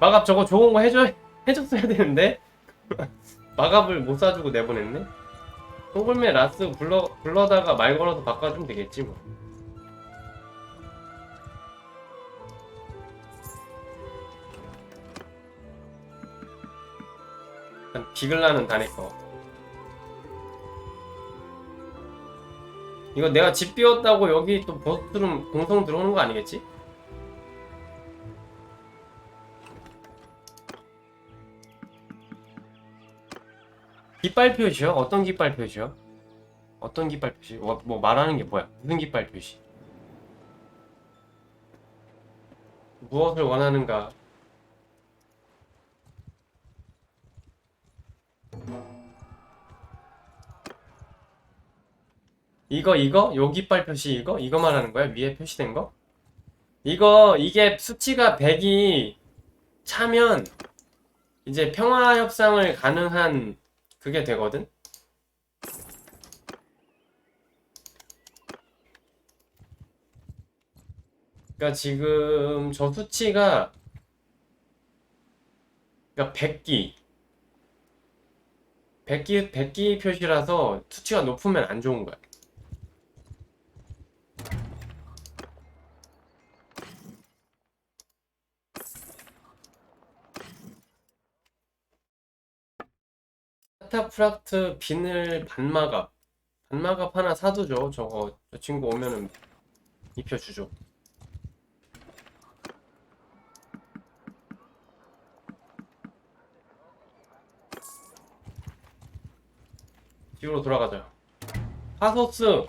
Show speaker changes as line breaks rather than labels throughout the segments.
마갑 저거 좋은 거 해줘 해줬어야 되는데 마갑을 못 사주고 내보냈네. 송골매 라스 불러 불러다가 말 걸어서 바꿔주면 되겠지 뭐. 약간 비글라는 다네 거. 이거 내가 집 비웠다고 여기 또 보스룸 공성 들어오는 거 아니겠지? 깃발 표시요? 어떤 깃발 표시요? 어떤 깃발 표시? 뭐, 뭐 말하는 게 뭐야? 무슨 깃발 표시? 무엇을 원하는가? 이거 이거? 요 깃발 표시 이거? 이거 말하는 거야? 위에 표시된 거? 이거 이게 수치가 100이 차면 이제 평화 협상을 가능한 그게 되거든? 그러니까 지금 저 수치가 그러니까 100기 100기 100기 표시라서 수치가 높으면 안 좋은 거야. 스타프락트 비늘 반마갑. 반마갑 하나 사두죠. 저거 저 친구 오면은 입혀주죠. 집으로 돌아가자. 하소스!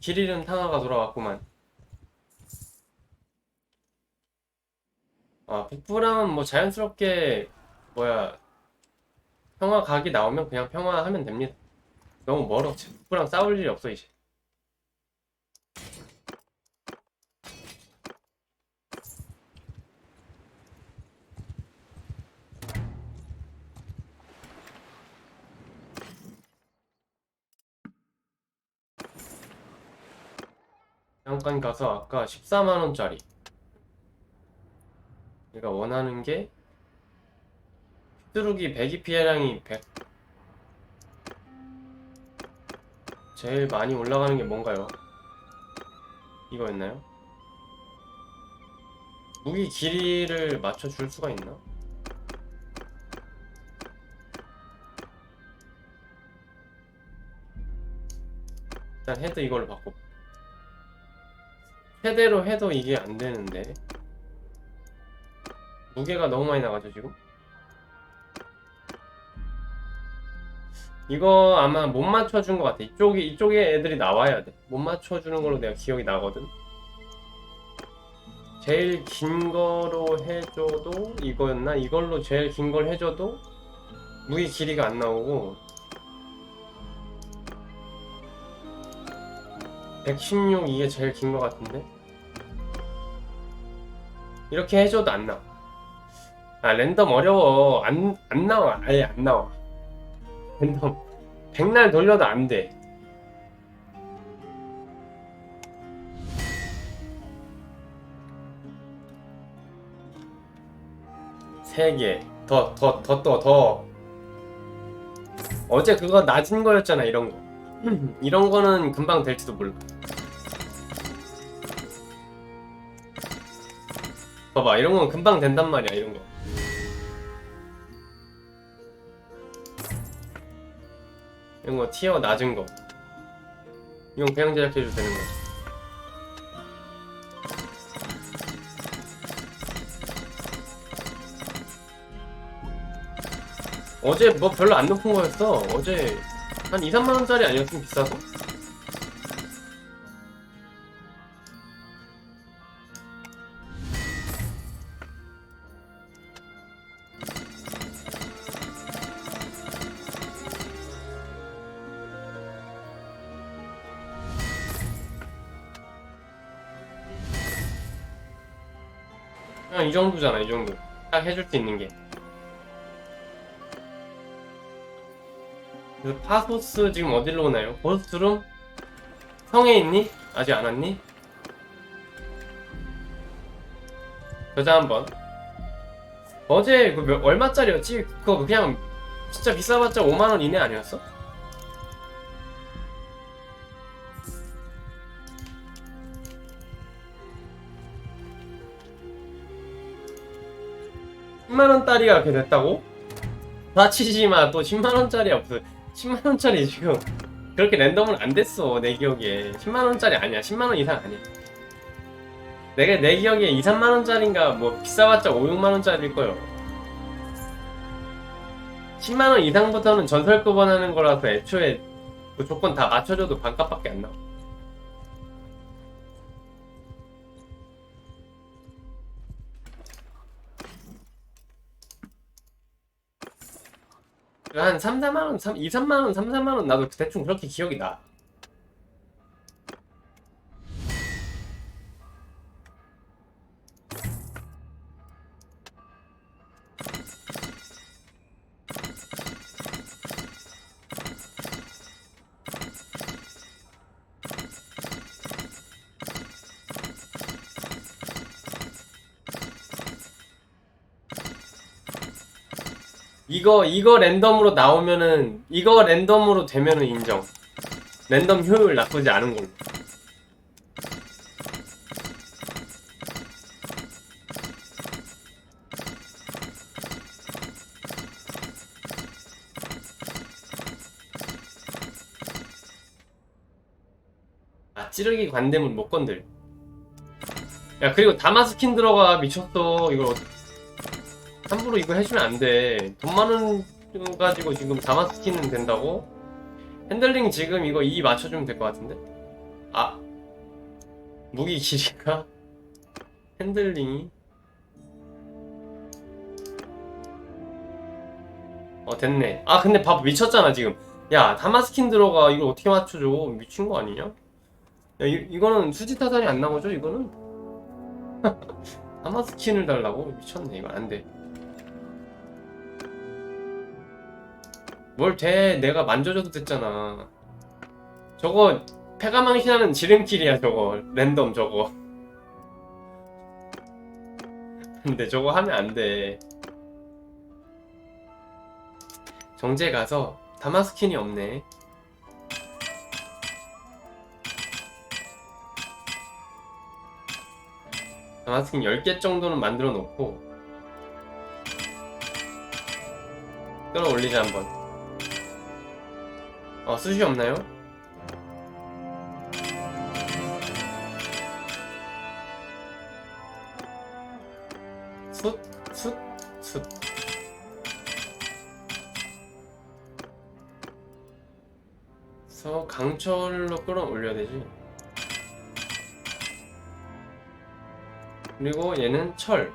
길 잃은 탕화가 돌아왔구만. 아 북부랑은 뭐 자연스럽게 뭐야 평화 각이 나오면 그냥 평화하면 됩니다. 너무 멀어. 북부랑 싸울 일이 없어 이제. 잠깐 가서 아까 14만 원짜리. 내가 원하는 게 휘두르기 배기 피해량이 100 제일 많이 올라가는 게 뭔가요? 이거였나요? 무기 길이를 맞춰줄 수가 있나? 일단 헤드 이걸로 바꿔 최대로 해도 이게 안 되는데 무게가 너무 많이 나가죠 지금? 이거 아마 못 맞춰준 것 같아. 이쪽이, 이쪽에 애들이 나와야 돼. 못 맞춰주는 걸로 내가 기억이 나거든. 제일 긴 거로 해줘도 이거였나? 이걸로 제일 긴 걸 해줘도 무기 길이가 안 나오고 116 이게 제일 긴거 같은데? 이렇게 해줘도 안 나와. 아, 랜덤 어려워. 안, 안 나와. 아예 안 나와. 랜덤 백날 돌려도 안 돼. 세 개. 더, 더, 더, 더, 더. 어제 그거 낮은 거였잖아, 이런 거. 이런 거는 금방 될지도 몰라. 봐봐, 이런 건 금방 된단 말이야, 이런 거. 이런 거 티어 낮은 거. 이건 그냥 제작해도 되는 거 어제 뭐 별로 안 높은 거였어. 어제 한 2, 3만원짜리 아니었으면 비싸서? 그냥 이 정도잖아 이 정도 딱 해줄 수 있는 게 그래서 파소스 지금 어디로 오나요? 보스룸? 성에 있니? 아직 안 왔니? 저자 한번 어제 그 몇- 얼마짜리였지? 그거 그냥 진짜 비싸봤자 5만 원 이내 아니었어? (10만) 원짜리가 그렇게 됐다고? 다치지마. 또 10만 원짜리 없어. 10만 원짜리 지금 그렇게 랜덤은 안 됐어 내 기억에. 10만 원짜리 아니야. 10만 원 이상 아니야. 내가 내 기억에 2, 3만 원짜리인가 뭐 비싸봤자 5, 6만 원짜리일 거요. 10만 원 이상부터는 전설급원 하는 거라서 애초에 그 조건 다 맞춰줘도 반값밖에 안 나와 한 3, 4만 원, 3, 2, 3만 원, 3, 4만 원 나도 대충 그렇게 기억이 나. 이거 이거 랜덤으로 나오면은 이거 랜덤으로 되면은 인정. 랜덤 효율 나쁘지 않은 걸로. 아 찌르기 관대물 못 건들. 야 그리고 다마 스킨 들어가 미쳤어 이걸 어떻게 함부로 이거 해주면 안 돼. 돈 많은 돈 가지고 지금 다마 스킨은 된다고? 핸들링 지금 이거 2 맞춰주면 될 것 같은데? 아. 무기 길이가? 핸들링이? 어, 됐네. 아, 근데 봐봐. 미쳤잖아, 지금. 야, 다마 스킨 들어가. 이걸 어떻게 맞춰줘? 미친 거 아니냐? 야, 이, 이거는 수지 타산이 안 나오죠, 이거는? 다마 스킨을 달라고? 미쳤네, 이거 안 돼. 뭘 돼? 내가 만져줘도 됐잖아. 저거 패가망신하는 지름길이야 저거 랜덤 저거. 근데 저거 하면 안 돼. 정제 가서 다마스킨이 없네. 다마스킨 10개 정도는 만들어 놓고 끌어올리자 한번. 어, 수시 없나요? 숫, 숫, 숫. 서 강철로 끌어올려야 되지. 그리고 얘는 철.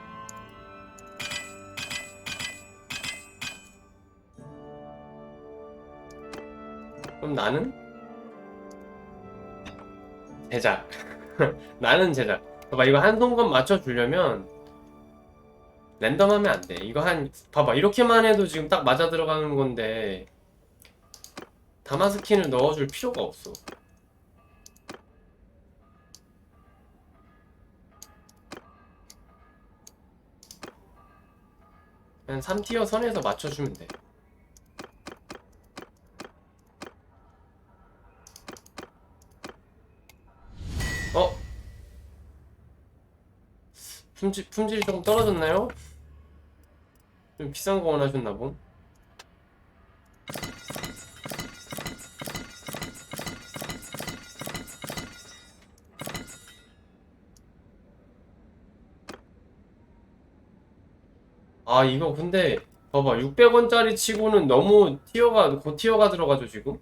나는 제작. 나는 제작. 봐봐 이거 한 손건 맞춰주려면 랜덤하면 안 돼. 이거 한 봐봐 이렇게만 해도 지금 딱 맞아 들어가는 건데 다마 스킨을 넣어줄 필요가 없어. 그냥 3티어 선에서 맞춰주면 돼. 어? 품질, 품질이 좀 떨어졌나요? 좀 비싼 거 원하셨나 봄? 아 이거 근데 봐봐 600원짜리 치고는 너무 티어가 고티어가 들어가죠 지금?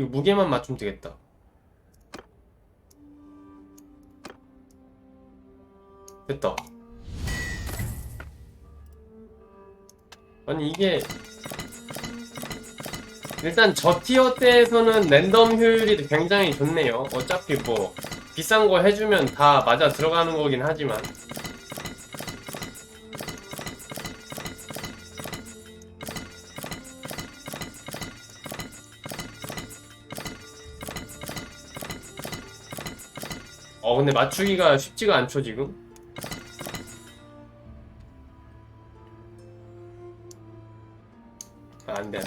이거 무게만 맞추면 되겠다. 됐다. 아니 이게 일단 저 티어 때에서는 랜덤 효율이 굉장히 좋네요. 어차피 뭐 비싼 거 해주면 다 맞아 들어가는 거긴 하지만 근데 맞추기가 쉽지가 않죠 지금? 아, 안돼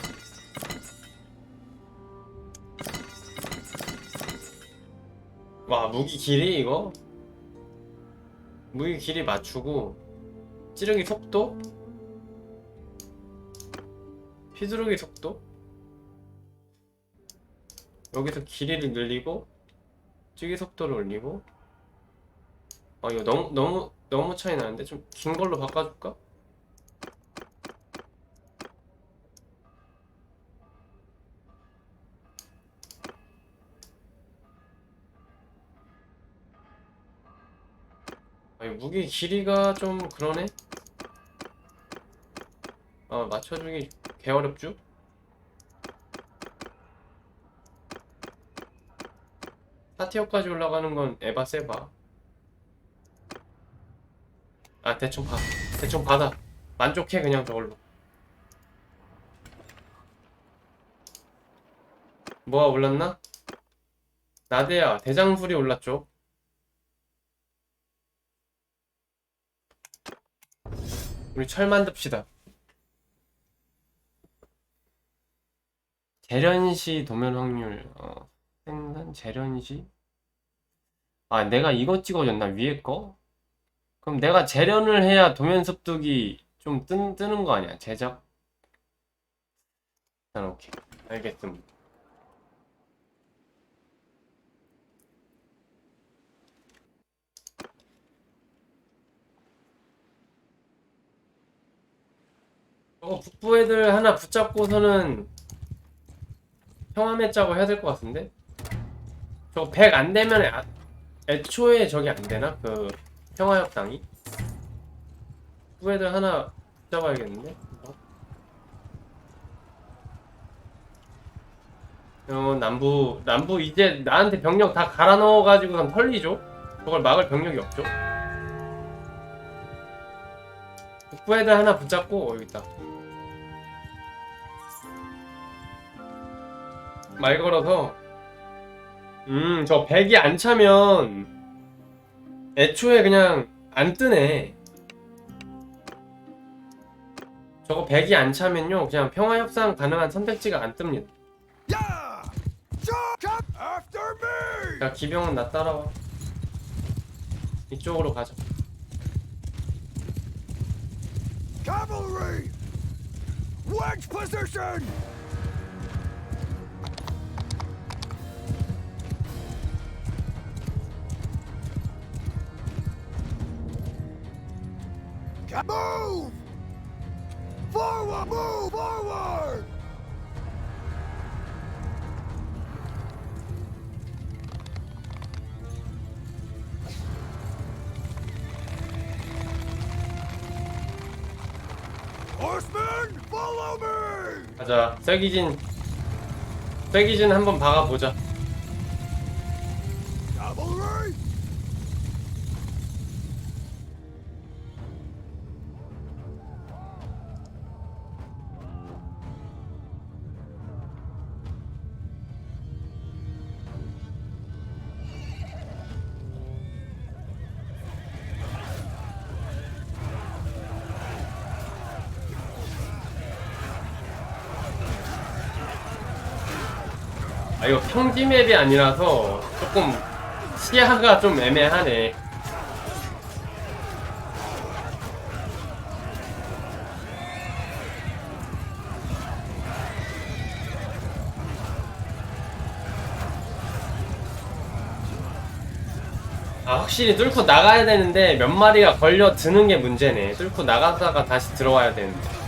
와 무기 길이 이거? 무기 길이 맞추고 찌르기 속도? 휘두르기 속도? 여기서 길이를 늘리고 찌기 속도를 올리고 아 이거 너무 너무 너무 차이 나는데 좀 긴 걸로 바꿔줄까? 아, 이 무기 길이가 좀 그러네. 아 맞춰주기 개 어렵죠? 사티어까지 올라가는 건 에바 세바. 아 대충 봐. 대충 받아. 만족해 그냥 저걸로. 뭐가 올랐나? 나대야 대장술이 올랐죠. 우리 철 만듭시다. 재련시 도면 확률 어, 생산 재련시 아 내가 이거 찍어줬나 위에 거? 그럼 내가 재련을 해야 도면 습득이 좀 뜨, 뜨는 거 아니야 제작? 일단 오케이 알겠음 저거 북부 애들 하나 붙잡고서는 평화매 짜고 해야 될 것 같은데? 저거 100 안 되면 아, 애초에 저기 안 되나? 그 평화협당이? 애들 하나 붙잡아야겠는데? 어, 남부, 남부 이제 나한테 병력 다 갈아 넣어가지고 그럼 털리죠? 저걸 막을 병력이 없죠? 애들 하나 붙잡고, 어, 여기 있다. 말 걸어서 음저 100이 안 차면 애초에 그냥 안 뜨네 저거 100이 안 차면요 그냥 평화 협상 가능한 선택지가 안 뜹니다! 자 기병은 나 따라와 이쪽으로 가자
Cavalry! Wedge position! Ca- Move! Forward! Move forward! Horsemen, follow me!
가자 쐐기진 쐐기진 한번 박아보자 평지 맵이 아니라서 조금 시야가 좀 애매하네. 아 확실히 뚫고 나가야 되는데 몇 마리가 걸려 드는 게 문제네. 뚫고 나가다가 다시 들어와야 되는데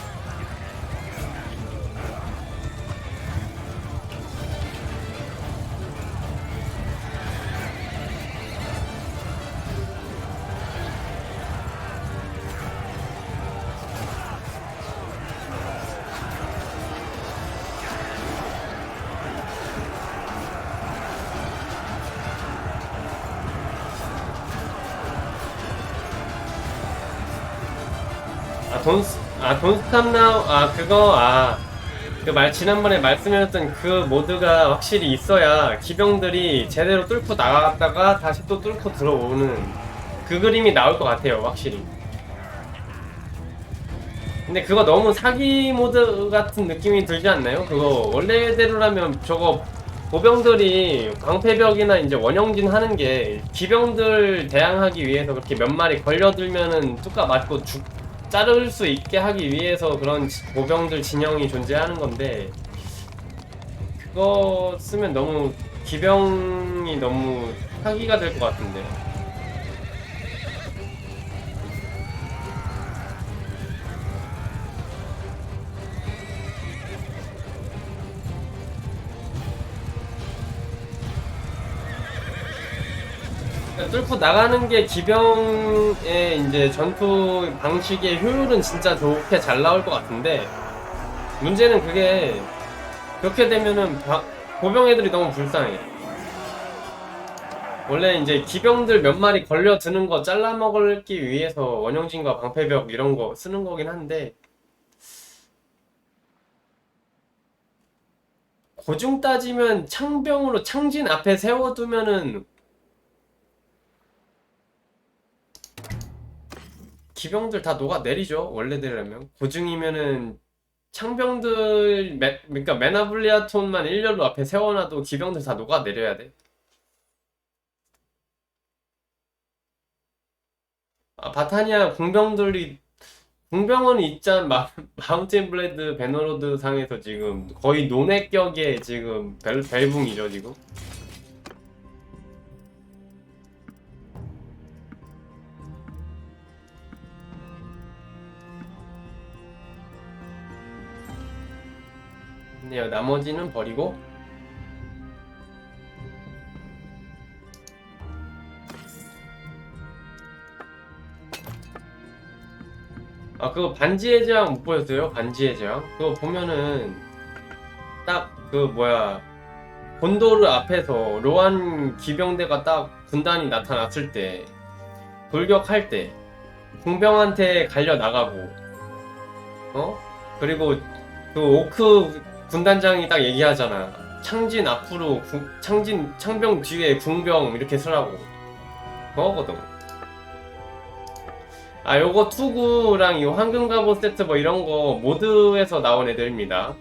돈, 스- 아, 아, 그거, 아. 그 말 지난번에 말씀드렸던 그 모드가 확실히 있어야 기병들이 제대로 뚫고 나갔다가 다시 또 뚫고 들어오는 그 그림이 나올 것 같아요 확실히 근데 그거 너무 사기 모드 같은 느낌이 들지 않나요? 그거 원래대로라면 저거 보병들이 광패벽이나 이제 원형진 하는 게 기병들 대항하기 위해서 그렇게 몇 마리 걸려들면은 뚜까 맞고 죽 자를 수 있게 하기 위해서 그런 지- 보병들 진영이 존재하는 건데 그거 쓰면 너무 기병이 너무 사기가 될 것 같은데 뚫고 나가는 게 기병의 이제 전투 방식의 효율은 진짜 좋게 잘 나올 것 같은데 문제는 그게 그렇게 되면은 바- 보병 애들이 너무 불쌍해. 원래 이제 기병들 몇 마리 걸려 드는 거 잘라 먹기 위해서 원형진과 방패벽 이런 거 쓰는 거긴 한데 고중 따지면 창병으로 창진 앞에 세워두면은 기병들 다 녹아 내리죠 원래대로라면 고중이면은 창병들 메, 그러니까 메나블리아톤만 일렬로 앞에 세워놔도 기병들 다 녹아 내려야 돼. 아 바타니아 공병들이 공병은 있잖 마, 마운틴 블레드 베너로드 상에서 지금 거의 논외격의 지금 벨, 벨붕이죠 지금. 네요 나머지는 버리고 아 그거 반지의 제왕 못 보셨어요? 반지의 제왕? 그거 보면은 딱 그 뭐야 곤도르 앞에서 로한 기병대가 딱 군단이 나타났을 때 돌격할 때 공병한테 갈려 나가고 어 그리고 그 오크 군단장이 딱 얘기하잖아. 창진 앞으로 구- 창진 창병 뒤에 궁병 이렇게 쓰라고. 그거거든. 아 요거 투구랑 이 황금 갑옷 세트 뭐 이런 거 모드에서 나온 애들입니다.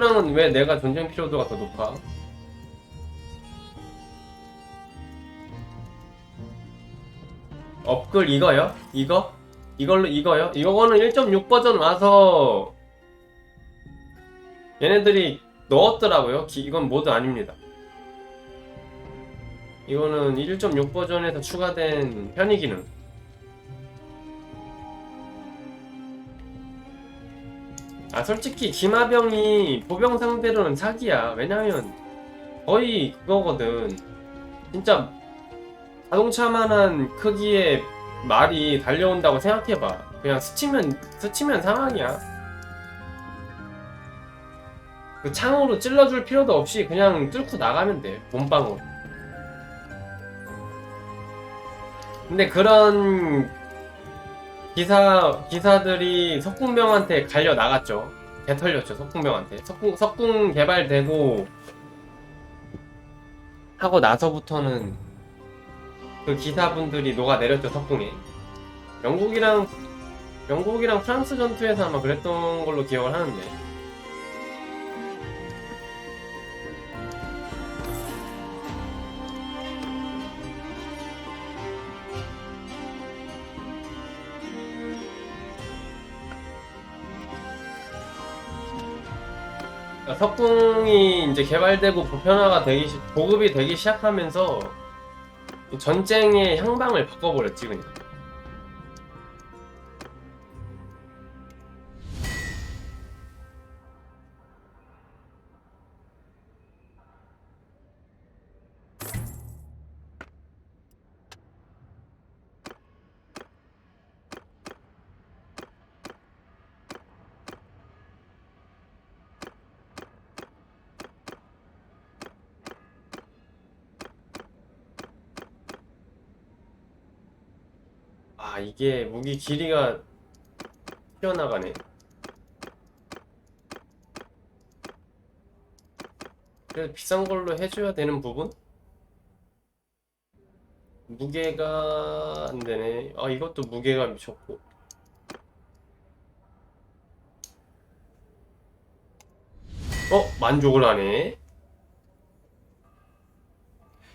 투구랑은 왜 내가 전쟁 피로도가 더 높아? 업글 이거요? 이거? 이걸로 이거요? 이거는 1.6 버전 와서 얘네들이 넣었더라고요. 기- 이건 모드 아닙니다. 이거는 1.6 버전에서 추가된 편의 기능. 아 솔직히 기마병이 보병 상대로는 사기야. 왜냐면 거의 그거거든. 진짜 자동차만한 크기의 말이 달려온다고 생각해봐. 그냥 스치면 스치면 상황이야. 그 창으로 찔러줄 필요도 없이 그냥 뚫고 나가면 돼. 몸빵으로. 근데 그런 기사 기사들이 석궁병한테 갈려 나갔죠. 개 털렸죠 석궁병한테. 석궁 석궁 개발되고 하고 나서부터는 그 기사분들이 녹아 내렸죠 석궁에. 영국이랑 영국이랑 프랑스 전투에서 아마 그랬던 걸로 기억을 하는데. 석궁이 이제 개발되고 보편화가 되기 시- 보급이 되기 시작하면서 이 전쟁의 향방을 바꿔버렸지 그냥. 이게 무기 길이가 튀어나가네. 그래서 비싼 걸로 해줘야 되는 부분? 무게가 안 되네. 아, 이것도 무게가 미쳤고. 어, 만족을 하네.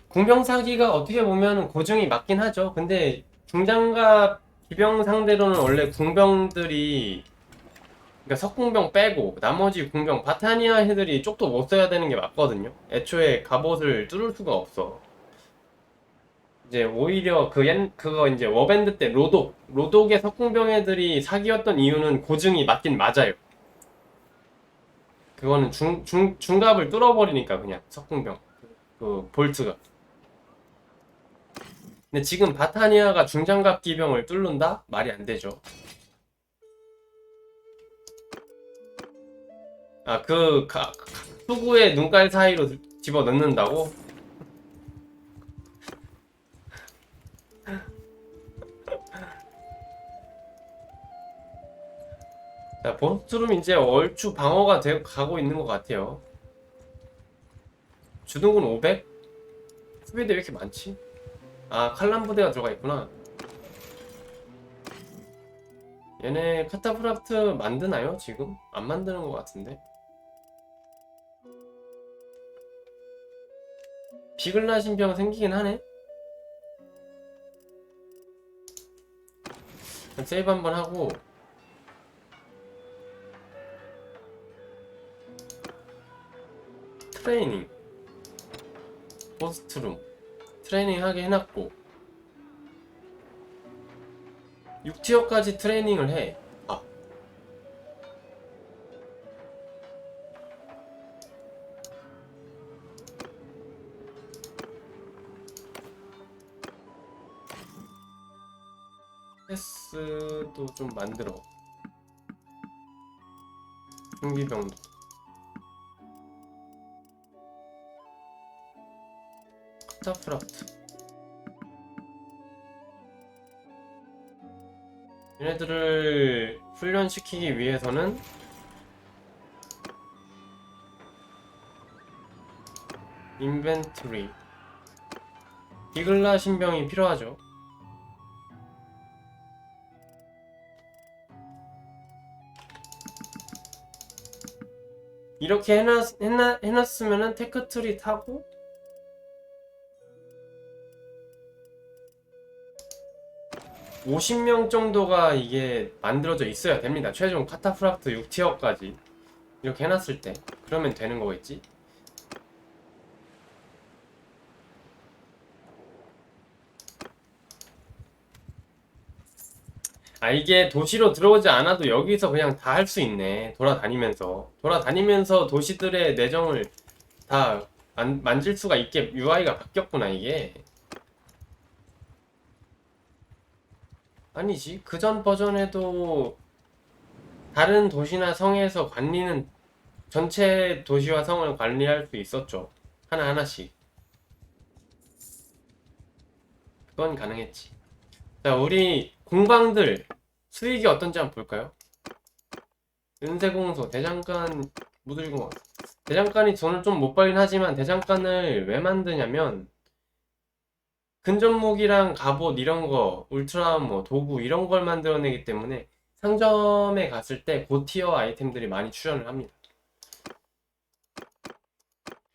궁병 사기가 어떻게 보면 고증이 맞긴 하죠. 근데 중장갑 기병 상대로는 원래 궁병들이 그러니까 석궁병 빼고 나머지 궁병 바타니아 애들이 쪽도 못 써야 되는 게 맞거든요. 애초에 갑옷을 뚫을 수가 없어. 이제 오히려 그 옛, 그거 이제 워밴드 때 로독 로독의 석궁병 애들이 사기였던 이유는 고증이 맞긴 맞아요. 그거는 중, 중, 중갑을 뚫어버리니까 그냥 석궁병 그 볼트가 근데 지금 바타니아가 중장갑 기병을 뚫는다? 말이 안 되죠 아그 수구의 눈깔 사이로 집어 넣는다고? 자, 보스트룸 이제 얼추 방어가 되, 가고 있는 것 같아요. 주둔군 500? 수비대 왜 이렇게 많지? 아, 칼람 부대가 들어가 있구나. 얘네 카타프라프트 만드나요, 지금? 안 만드는 것 같은데. 비글라 신병 생기긴 하네. 세이브 한번 하고 트레이닝 포스트룸 트레이닝 하게 해놨고. 6티어까지 트레이닝을 해. 아. 패스도 좀 만들어. 중기병도 카타프라프트. 얘네들을 훈련시키기 위해서는 인벤토리. 비글라 신병이 필요하죠. 이렇게 해놨, 해놨, 해놨으면은 테크트리 타고 50명 정도가 이게 만들어져 있어야 됩니다. 최종 카타프라프트 6티어까지 이렇게 해놨을 때 그러면 되는 거겠지? 아 이게 도시로 들어오지 않아도 여기서 그냥 다 할 수 있네. 돌아다니면서 돌아다니면서 도시들의 내정을 다 만, 만질 수가 있게 UI가 바뀌었구나 이게. 아니지. 그전 버전에도 다른 도시나 성에서 관리는 전체 도시와 성을 관리할 수 있었죠. 하나하나씩. 그건 가능했지. 자, 우리 공방들 수익이 어떤지 한번 볼까요? 은세공소, 대장간, 무들공원. 대장간이 돈을 좀 못 벌긴 하지만 대장간을 왜 만드냐면 근접 무기랑 갑옷 이런 거, 울트라 뭐 도구 이런 걸 만들어내기 때문에 상점에 갔을 때 고티어 아이템들이 많이 출연을 합니다.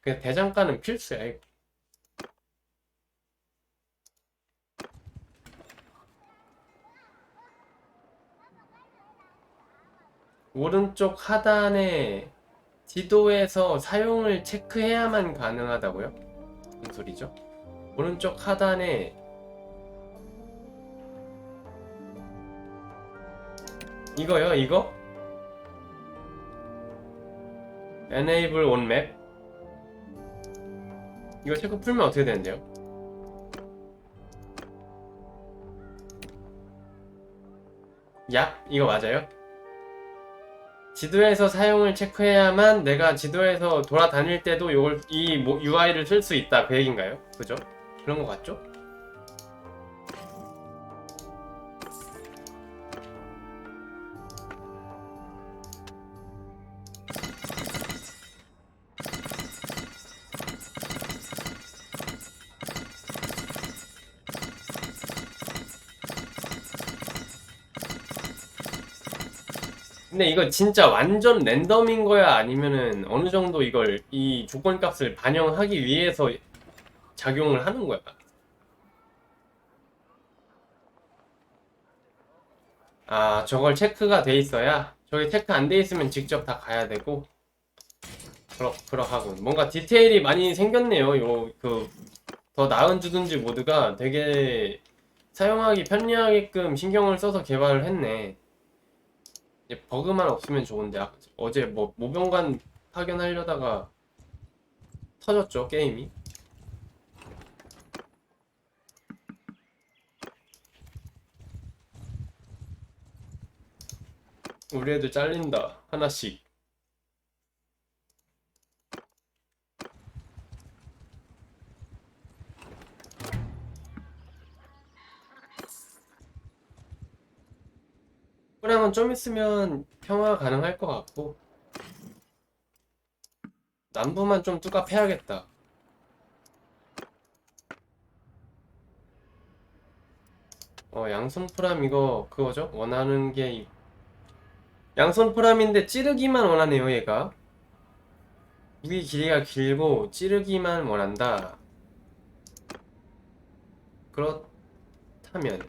그 대장간은 필수야 이거. 오른쪽 하단에 지도에서 사용을 체크해야만 가능하다고요? 무슨 소리죠? 오른쪽 하단에 이거요 이거? Enable on map 이거 체크 풀면 어떻게 되는데요? 얍 이거 맞아요? 지도에서 사용을 체크해야만 내가 지도에서 돌아다닐 때도 요걸 이 UI를 쓸 수 있다 그 얘긴가요? 그죠? 그런 거 같죠? 근데 이거 진짜 완전 랜덤인 거야? 아니면은 어느 정도 이걸 이 조건 값을 반영하기 위해서 작용을 하는 거야? 아, 저걸 체크가 돼 있어야? 저기 체크 안 돼 있으면 직접 다 가야 되고? 그렇, 그렇하고. 뭔가 디테일이 많이 생겼네요. 요, 그, 더 나은 주든지 모드가 되게 사용하기 편리하게끔 신경을 써서 개발을 했네. 이제 버그만 없으면 좋은데 아, 어제 뭐 모병관 파견하려다가 터졌죠 게임이 우리 애들 잘린다 하나씩 호랑은 좀 있으면 평화 가능할 것 같고 남부만 좀 뚜까 패야겠다. 어 양손 프람 이거 그거죠? 원하는 게 이- 양손 프람인데 찌르기만 원하네요 얘가. 무기 길이가 길고 찌르기만 원한다. 그렇다면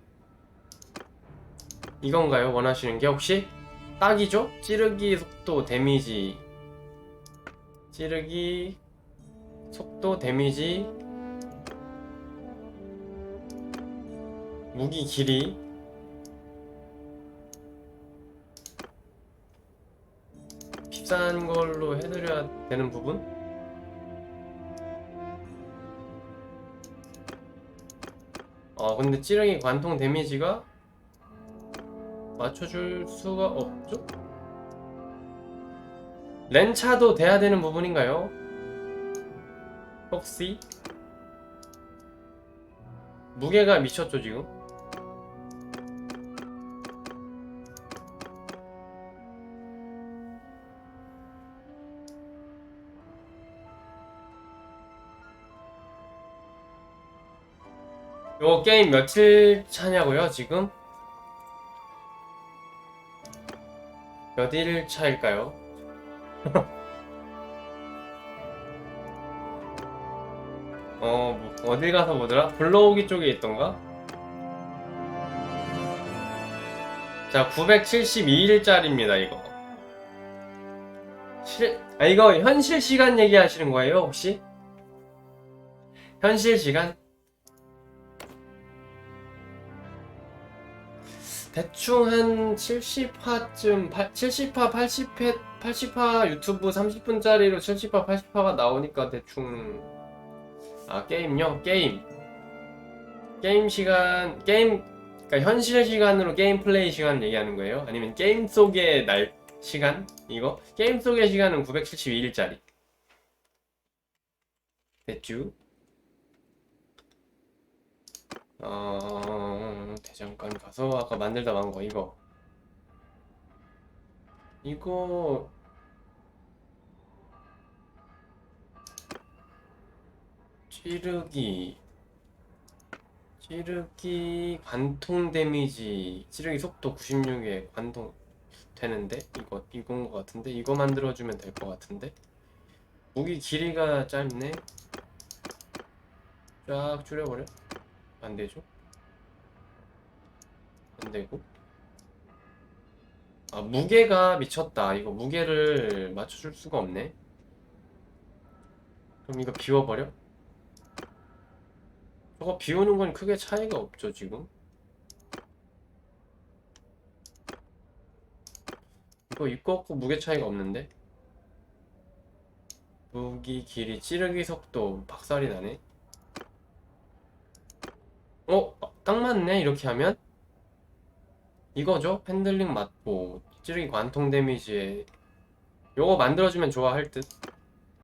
이건가요? 원하시는 게 혹시? 딱이죠? 찌르기 속도 데미지 찌르기 속도 데미지 무기 길이 비싼 걸로 해드려야 되는 부분? 어 근데 찌르기 관통 데미지가 맞춰줄 수가 없죠? 렌차도 돼야 되는 부분인가요? 혹시? 무게가 미쳤죠 지금? 요 게임 며칠 차냐고요 지금? 몇 일 차일까요? 어, 뭐, 어딜 가서 보더라? 불러오기 쪽에 있던가? 자, 972일짜리입니다, 이거. 실, 아, 이거 현실 시간 얘기하시는 거예요, 혹시? 현실 시간? 대충 한 70화쯤, 70화, 80회, 80화 유튜브 30분짜리로 70화, 80화가 나오니까 대충 아 게임요? 게임 게임 시간 게임 그러니까 현실 시간으로 게임 플레이 시간 얘기하는 거예요? 아니면 게임 속의 날 시간? 이거? 게임 속의 시간은 972일짜리 됐쥬? 어... 대장간 가서 아까 만들다 만 거 이거. 이거 찌르기 찌르기 관통 데미지 찌르기 속도 96에 관통 되는데? 이거 이건 것 같은데? 이거 만들어주면 될것 같은데? 무기 길이가 짧네. 쫙 줄여버려. 안 되죠 안 되고 아 무게가 미쳤다 이거 무게를 맞춰줄 수가 없네 그럼 이거 비워버려 저거 비우는 건 크게 차이가 없죠, 지금. 이거 입고 없고 무게 차이가 없는데? 무기 길이 찌르기 속도 박살이 나네. 어? 딱 맞네, 이렇게 하면? 이거죠? 핸들링 맞고, 찌르기 관통 데미지에. 요거 만들어주면 좋아할 듯.